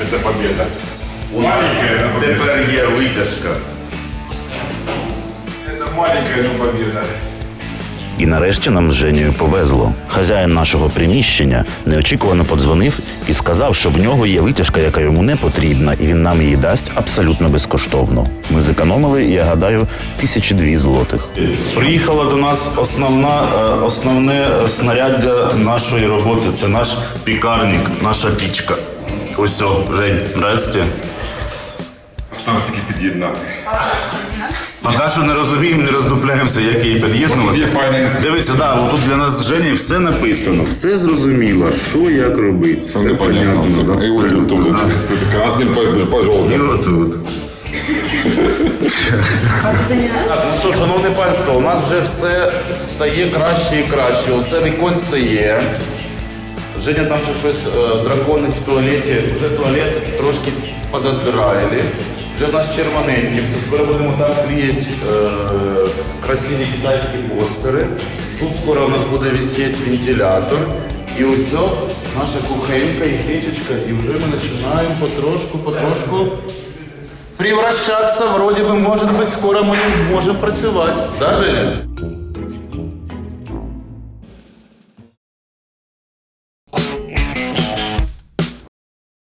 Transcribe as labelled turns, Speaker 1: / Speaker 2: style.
Speaker 1: Это победа.
Speaker 2: У нас
Speaker 1: Маленькая, но победа.
Speaker 2: тепер є витяжка.
Speaker 1: Это маленькая, но победа.
Speaker 3: І нарешті нам з Женєю повезло. Хазяїн нашого приміщення неочікувано подзвонив і сказав, що в нього є витяжка, яка йому не потрібна, і він нам її дасть абсолютно безкоштовно. Ми зекономили, я гадаю, тисячі дві злотих. Приїхала до нас основна, е, основне снаряддя нашої роботи. Це наш пікарник, наша пічка. Ось о, Жень, нравиться тебе?
Speaker 1: Осталось таки під'єднати.
Speaker 3: Поки що не розуміємо, не роздупляємося, як її під'єднувати.
Speaker 1: Є файна інструкція.
Speaker 3: Дивися, да, тут для нас з Жені все написано, все зрозуміло, що як робити. Все
Speaker 1: Непонятно.
Speaker 3: да,
Speaker 1: І
Speaker 3: все.
Speaker 1: тут
Speaker 3: Да.
Speaker 1: красним пожалуйста.
Speaker 3: І отут. Ну що, шановне панство, у нас вже все стає краще і краще. Усе віконце є. Женя там ще щось е, драконить в туалеті. Вже туалет трошки пододраїли. Вже в нас червоненькі, все скоро будемо там клеїти е, красиві китайські постери. Тут скоро у нас буде висіти вентилятор. І ось наша кухенька і фетечка. І вже ми починаємо потрошку, потрошку превращаться. Вроде бы, может быть, скоро мы не можем працювати. Да, Женя? Ciao.